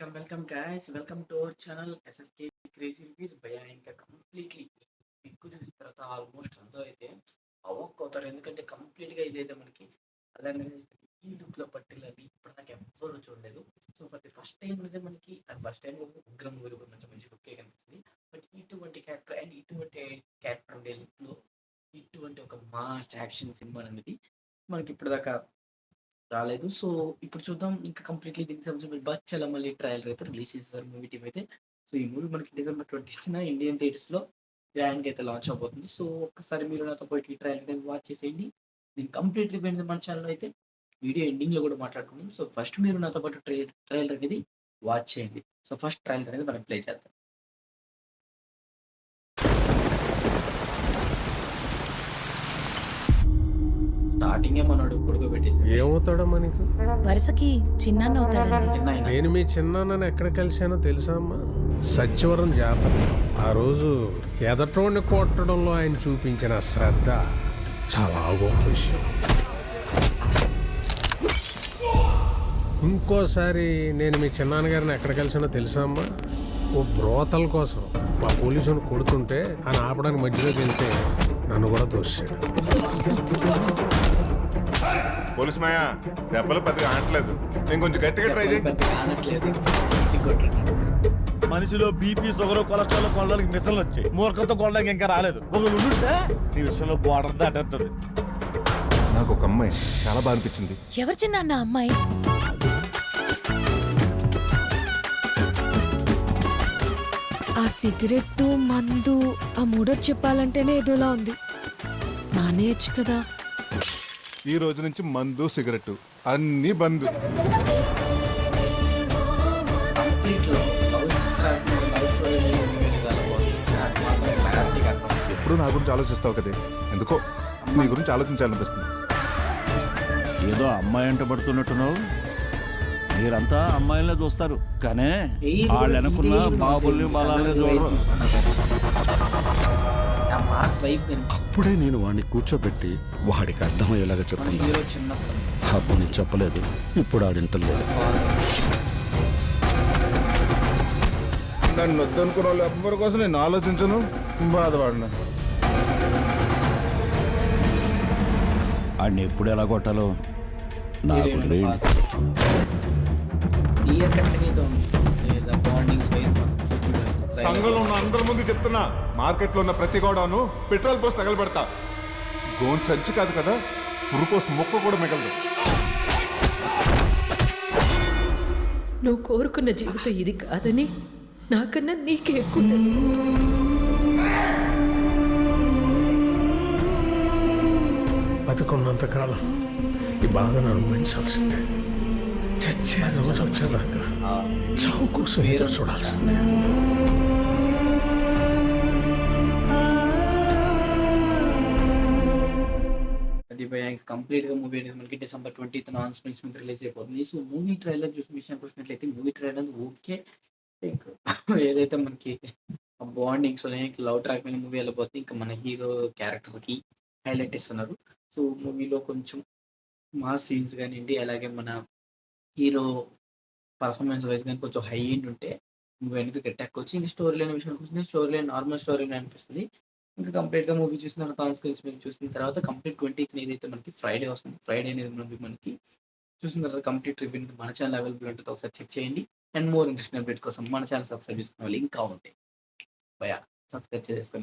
Welcome welcome guys welcome to our channel SSK crazy reviews భయా ఇంకా completely big చూసిన తర్వాత ఆల్మోస్ట్ అందరూ అయితే అవ్వకపోతారు అవుతారు ఎందుకంటే కంప్లీట్గా ఇదైతే మనకి అలానే ఈ లుక్లో లో పట్టిల్లని ఇప్పుడు నాకు ఎవ్వరు చూడలేదు. So for the first time అయితే మనకి అది ఫస్ట్ టైం ఉగ్రం గురి కొంచెం మంచి లుక్కే కనిపిస్తుంది. బట్ ఇటువంటి క్యారెక్టర్ అండ్ ఇటువంటి క్యారెక్టర్ ఉండే లుక్లో ఇటువంటి ఒక మాస్ యాక్షన్ సినిమా అనేది మనకి ఇప్పుడు దాకా రాలేదు. సో ఇప్పుడు చూద్దాం. ఇంకా కంప్లీట్లీ దీనికి సంబంధించి బచ్చల మళ్ళీ ట్రయల్ అయితే రిలీజ్ చేస్తారు మూవీ టీమ్ అయితే. సో ఈ మూవీ మనకి డిసెంబర్ ట్వంటీ ఇండియన్ థియేటర్స్లో అయితే లాంచ్ అవబోతుంది సో ఒక్కసారి మీరు నాతో పోయి ఈ ట్రయల్ అనేది వాచ్ చేసేయండి. దీన్ని కంప్లీట్లీ పోయింది మన ఛానల్ అయితే వీడియో ఎండింగ్లో కూడా మాట్లాడుకుందాం. సో ఫస్ట్ మీరు నాతో పాటు ట్రైలర్ అనేది వాచ్ చేయండి. సో ఫస్ట్ ట్రయల్ అనేది మనం ప్లే చేద్దాం. స్టార్టింగే మనోడు పడుకోబెట్టేసి ఏమవుతాడో మనకు వరుసకి చిన్నాన్న అవుతాడండి. చిన్న ఆయన. నేను మీ చిన్నాన్నని ఎక్కడ కలిశానో తెలుసా అమ్మా? సత్యవరం జాతర. ఆ రోజు ఎదటోడిని కొట్టడంలో ఆయన చూపించిన శ్రద్ధ చాలా గొప్ప విషయం. ఇంకోసారి నేను మీ చిన్నాన్నగారిని ఎక్కడ కలిసానో తెలుసా అమ్మా? ఓ బ్రోతల కోసం. మా పోలీసుని కొడుతుంటే ఆయన ఆపడానికి మధ్యలోకి వెళ్తే నన్ను కూడా తోసాడు పోలీస్ మాయా దెబ్బలు పెద్దగా ఆడట్లేదు. నేను కొంచెం గట్టిగా ట్రై చేయి. మనిషిలో బీపీ షుగర్ కొలెస్ట్రాల్ కొనడానికి మిషన్లు వచ్చాయి. మూర్ఖంతో కొనడానికి ఇంకా రాలేదు. ఒకరు ఉండుంటే నీ విషయంలో బార్డర్ దాటేస్తుంది నాకు ఒక అమ్మాయి చాలా బాగా అనిపించింది. ఎవరు చిన్నాన్న అమ్మాయి? ఆ సిగరెట్టు మందు ఆ మూడోది చెప్పాలంటేనే ఏదోలా ఉంది. మానేయచ్చు కదా. ఈ రోజు నుంచి మందు సిగరెట్ అన్ని బంద్. ఎప్పుడు నా గురించి ఆలోచిస్తావు కదే? ఎందుకో? నీ గురించి ఆలోచించాలనిపిస్తుంది. ఏదో అమ్మాయి అంట పడుతున్నట్టున్నావు. మీరంతా అమ్మాయిలనే చూస్తారు. కానీ వాళ్ళు వెనకున్న బాబుల్ని బలాల్ని చూడరు. మాస్ వైపు కనిపిస్తుంది. ఇప్పుడే నేను వాడిని కూర్చోబెట్టి వాడికి అర్థమయ్యేలాగా హీరో చిన్నప్పుడు. అప్పుడు నేను చెప్పలేదు. ఇప్పుడు ఆడింటలేదు నన్ను వద్దనుకున్న వాళ్ళు ఎవ్వరి కోసం నేను ఆలోచించను. బాధపడను. ఆడిని ఎప్పుడు ఎలా కొట్టాలో నాకు సంఘంలో ఉన్న అందరి ముందు చెప్తున్నా మార్కెట్లో ఉన్న ప్రతి గోడను పెట్రోల్ పోసి తగలబెడతా. గోన్ చచ్చి కాదు కదా పురుకోస్ మొక్క కూడా మిగలదు. నువ్వు కోరుకున్న జీవితం ఇది కాదని నాకన్నా నీకే ఎక్కువ తెలుసు. బతుకున్నంతకాలం ఈ బాధను అనుభవించాల్సిందే. చచ్చే రోజు వచ్చేదాకా చావు కోసం ఎదురు చూడాల్సిందే. అది కంప్లీట్గా మూవీ అనేది మనకి డిసెంబర్ ట్వంటీ నాన్ మీద రిలీజ్ అయిపోతుంది. సో మూవీ ట్రైలర్ చూసిన విషయానికి వచ్చినట్లయితే మూవీ ట్రైలర్ ఓకే లైక్ ఏదైతే మనకి బాండింగ్స్ లవ్ ట్రాక్ మీద మూవీ వెళ్ళిపోతుంది ఇంకా మన హీరో క్యారెక్టర్కి హైలైట్ ఇస్తున్నారు. సో మూవీలో కొంచెం మాస్ సీన్స్ కానివ్వండి అలాగే మన హీరో పర్ఫార్మెన్స్ వైజ్ కానీ కొంచెం హై ఎండ్ ఉంటే మూవీ అనేది గట్టెక్కొచ్చి ఇంకా స్టోరీ లైన్ విషయానికి వచ్చిన story line normal story line అనిపిస్తుంది. ఇంకా కంప్లీట్గా మూవీ చూసిన కాన్సిక్వెన్స్ ఆన్ మీద చూసిన తర్వాత కంప్లీట్ ట్వంటీ ఏదైతే మనకి ఫ్రైడే వస్తుంది. ఫ్రైడే అనేది మనకి మనకి చూసిన తర్వాత కంప్లీట్ రివ్యూ మన ఛానల్ అవైలబుల్ ఉంటుంది ఒకసారి చెక్ చేయండి. అండ్ మోర్ ఇంట్రెస్టింగ్ అప్డేట్స్ కోసం మన ఛానల్ సబ్స్క్రైబ్ చేసుకున్న వాళ్ళు ఇంకా ఉంటాయి. భయా సబ్స్క్రైబ్ చేసుకుని